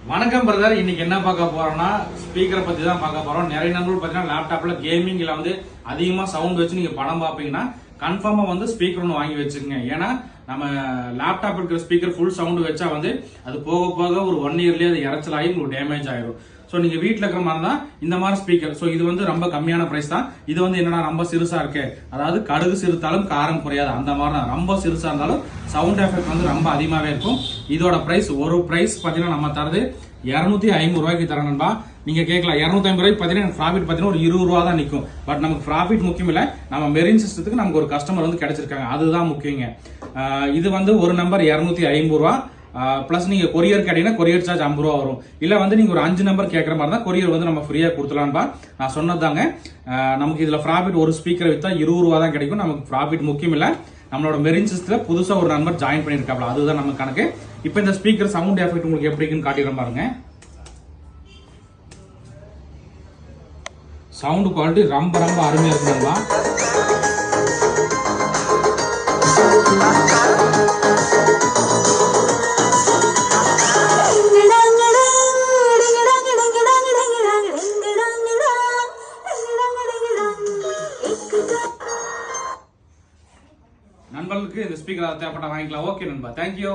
வணக்கம் பிரதர் இன்னைக்கு என்ன பார்க்க போறோம்னா ஸ்பீக்கரை பத்தி தான் பார்க்க போறோம். நிறைய நண்பர்கள் பார்த்தீங்கன்னா லேப்டாப்ல கேமிங்ல வந்து அதிகமா சவுண்ட் வச்சு நீங்க படம் பார்ப்பீங்கன்னா கன்ஃபார்மாக வந்து ஸ்பீக்கர் ஒன்று வாங்கி வச்சுக்கோங்க. ஏன்னா நம்ம லேப்டாப் இருக்கிற ஸ்பீக்கர் ஃபுல் சவுண்டு வச்சா வந்து அது போக போக ஒரு ஒன் இயர்லேயே அது இறச்சலாகி உங்களுக்கு டேமேஜ் ஆயிரும். ஸோ நீங்கள் வீட்டில் இருக்கிற மாதிரி தான் இந்த மாதிரி ஸ்பீக்கர் ஸோ இது வந்து ரொம்ப கம்மியான ப்ரைஸ் தான். இது வந்து என்னடா ரொம்ப சிறுசாக இருக்கு? அதாவது கடுகு சிறுத்தாலும் காரம் குறையாது. அந்த மாதிரி தான் ரொம்ப சிறுசாக இருந்தாலும் சவுண்ட் எஃபெக்ட் வந்து ரொம்ப அதிகமாகவே இருக்கும். இதோட ப்ரைஸ் ஒரு ப்ரைஸ் பார்த்தீங்கன்னா நம்ம தரது இரநூத்தி ஐம்பது ரூபாய்க்கு தரணும்பா நீங்க கேட்கலாம் இரநூத்தி ஐம்பது ரூபாய்க்கு பார்த்தீங்கன்னா ப்ராஃபிட் பார்த்தீங்கன்னா ஒரு இருபது ரூபா தான் நிற்கும் பட் நமக்கு ப்ராஃபிட் முக்கியம் இல்லை நம்ம மெரின் சிஸ்டத்துக்கு நமக்கு ஒரு கஸ்டமர் வந்து கிடைச்சிருக்காங்க. அதுதான் முக்கியங்க. இது வந்து ஒரு நம்பர் இரநூத்தி ஐம்பது ரூபா. ப்ளஸ் நீங்கள் கொரியர் கேட்டீங்கன்னா கொரியர் சார்ஜ் ஐம்பது ரூபா வரும். இல்லை வந்து நீங்கள் ஒரு அஞ்சு நம்பர் கேட்குற மாதிரி தான் கொரியர் வந்து நம்ம ஃப்ரீயாக கொடுத்துலான்பா நான் சொன்னதாங்க நமக்கு இதில் ப்ராஃபிட் ஒரு ஸ்பீக்கரை விற்றா இருபது ரூபா தான் கிடைக்கும். நமக்கு ப்ராஃபிட் முக்கியம் இல்லை நம்மளோட மெரின் சிஸ்டத்தில் புதுசாக ஒரு நம்பர் ஜாயின் பண்ணியிருக்காப்ல அதுதான் நம்ம கணக்கு. இப்போ இந்த ஸ்பீக்கர் சவுண்ட் எஃபெக்ட் உங்களுக்கு எப்படி இருக்குன்னு காட்டிடுறேன் பாருங்க. சவுண்டு குவாலிட்டி ரொம்ப ரொம்ப அருமையாக இருக்குங்களா நண்பர்களுக்கு இந்த ஸ்பீக்கர் தேவைப்பட்ட வாங்கிக்கலாம். ஓகே நண்பா. தேங்க்யூ